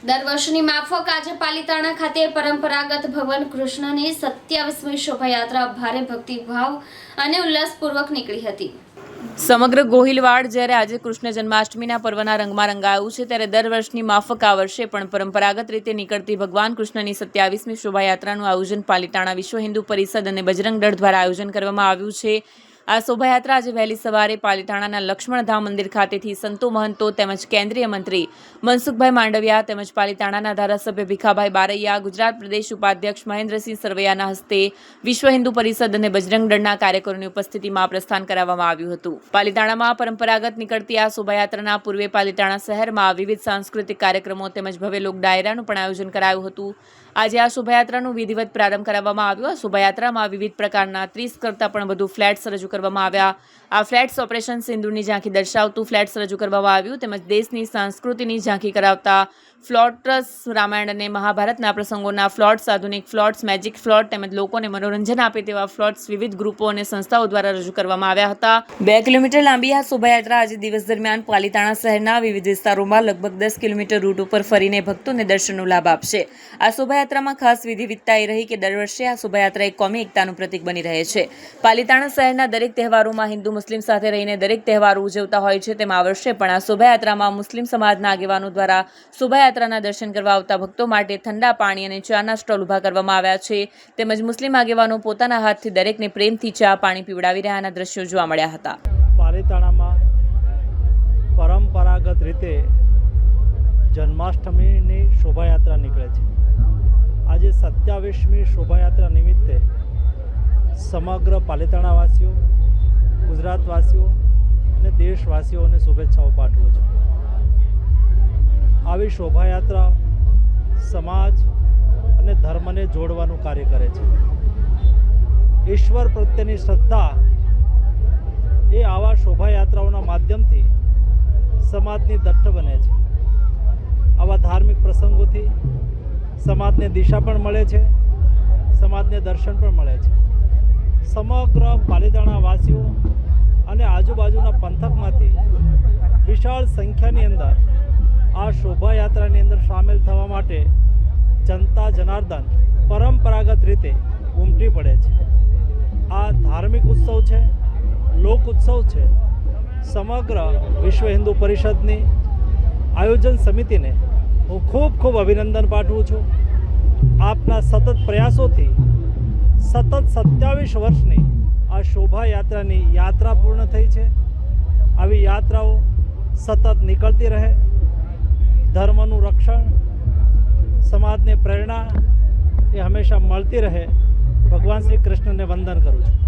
દર વર્ષની માફક આજે પાલિતાણા ખાતે પરંપરાગત ભગવાન કૃષ્ણની સત્યાવીસમી શોભાયાત્રા ભારે ભક્તિભાવ અને ઉલ્લાસપૂર્વક નીકળી હતી. સમગ્ર ગોહિલવાડ જ્યારે આજે કૃષ્ણ જન્માષ્ટમીના પર્વના રંગમાં રંગાયું છે, ત્યારે દર વર્ષની માફક આ વર્ષે પણ પરંપરાગત રીતે નીકળતી ભગવાન કૃષ્ણની સત્યાવીસમી શોભાયાત્રાનું આયોજન પાલિતાણા વિશ્વ હિન્દુ પરિષદ અને બજરંગ દળ દ્વારા આયોજન કરવામાં આવ્યું છે. આ શોભાયાત્રા આજે વહેલી સવારે પાલિતાણાના લક્ષ્મણધામ મંદિર ખાતેથી સંતો મહંતો તેમજ કેન્દ્રીય મંત્રી મનસુખભાઈ માંડવિયા તેમજ પાલિતાણાના ધારાસભ્ય ભીખાભાઈ બારૈયા, ગુજરાત પ્રદેશ ઉપાધ્યક્ષ મહેન્દ્રસિંહ સરવૈયાના હસ્તે વિશ્વ હિન્દુ પરિષદ અને બજરંગ દળના કાર્યકરોની ઉપસ્થિતિમાં પ્રસ્થાન કરાવવામાં આવ્યું હતું. પાલીતાણામાં પરંપરાગત નીકળતી આ શોભાયાત્રાના પૂર્વે પાલિતાણા શહેરમાં વિવિધ સાંસ્કૃતિક કાર્યક્રમો તેમજ ભવ્ય લોક ડાયરાનું પણ આયોજન કરાયું હતું. આજે આ શોભાયાત્રાનું વિધિવત પ્રારંભ કરાવવામાં આવ્યો. આ શોભાયાત્રામાં વિવિધ પ્રકારના ત્રીસ કરતાં પણ વધુ ફ્લેટ્સ રજૂ કરવામાં આવ્યા. આ ફ્લેટ્સ ઓપરેશન સિંદુરની ઝાંખી દર્શાવતું ફ્લેટ્સ રજૂ કરવામાં આવ્યું તેમજ દેશની સંસ્કૃતિની ઝાંખી કરાવતા ફ્લોટ્સ રામાયણ અને મહાભારતના પ્રસંગોના ફ્લોટ્સ, આધુનિક ફ્લોટ્સ, મેજિક ફ્લોટ તેમજ લોકોને મનોરંજન આપે તેવા ફ્લોટ્સ વિવિધ ગ્રુપો અને સંસ્થાઓ દ્વારા રજૂ કરવામાં આવ્યા હતા. બે કિલોમીટર લાંબી આ શોભાયાત્રા આજે દિવસ દરમિયાન પાલીતાણા શહેરના વિવિધ વિસ્તારોમાં લગભગ દસ કિલોમીટર રૂટ ઉપર ફરીને ભક્તોને દર્શનનો લાભ આપશે. આ શોભાયાત્રામાં ખાસ વિધિવિધતા એ રહી કે દર વર્ષે આ શોભાયાત્રા એક કોમી એકતાનું પ્રતીક બની રહે છે. પાલિતાણા શહેરના દરેક તહેવારોમાં હિન્દુ મુસ્લિમ સાથે રહીને દરેક તહેવારો ઉજવતા હોય છે. તેમ આ વર્ષે પણ આ શોભાયાત્રામાં મુસ્લિમ સમાજના આગેવાનો દ્વારા શોભાયાત્રાના દર્શન કરવા આવતા ભક્તો માટે ઠંડા પાણી અને ચાના સ્ટોલ ઊભા કરવામાં આવ્યા છે. તેમજ મુસ્લિમ આગેવાનો પોતાના હાથથી દરેકને પ્રેમથી ચા પાણી પીવડાવી રહ્યાના દ્રશ્યો જોવા મળ્યા હતા. પાલિતાણામાં પરંપરાગત રીતે જન્માષ્ટમીની શોભાયાત્રા નીકળે છે. આજે સત્યાવીસમી શોભાયાત્રા નિમિત્તે સમગ્ર પાલિતાણાવાસીઓ ગુજરાતવાસીઓ અને દેશવાસીઓને શુભેચ્છાઓ પાઠવું છું. આવી શોભાયાત્રા સમાજ અને ધર્મને જોડવાનું કાર્ય કરે છે. ઈશ્વર પ્રત્યેની શ્રદ્ધા એ આવા શોભાયાત્રાઓના માધ્યમથી સમાજની દટ્ટ બને છે. પ્રસંગોથી સમાજને દિશા પણ મળે છે, સમાજને દર્શન પણ મળે છે. સમગ્ર પાલીતાણા વાસીઓ અને આજુબાજુના પંથકમાંથી વિશાળ સંખ્યાની અંદર આ શોભાયાત્રાની અંદર સામેલ થવા માટે જનતા જનાર્દન પરંપરાગત રીતે ઉમટી પડે છે. આ ધાર્મિક ઉત્સવ છે, લોક ઉત્સવ છે. સમગ્ર વિશ્વ હિન્દુ પરિષદની આયોજન સમિતિને હું ખૂબ ખૂબ અભિનંદન પાઠવું છું. આપના સતત પ્રયાસોથી સતત સત્યાવીસ વર્ષની આ શોભાયાત્રાની યાત્રા પૂર્ણ થઈ છે. આવી યાત્રાઓ સતત નીકળતી રહે. ધર્મનું રક્ષણ, સમાજને પ્રેરણા એ હંમેશા મળતી રહે. ભગવાન શ્રી કૃષ્ણને વંદન કરું છું.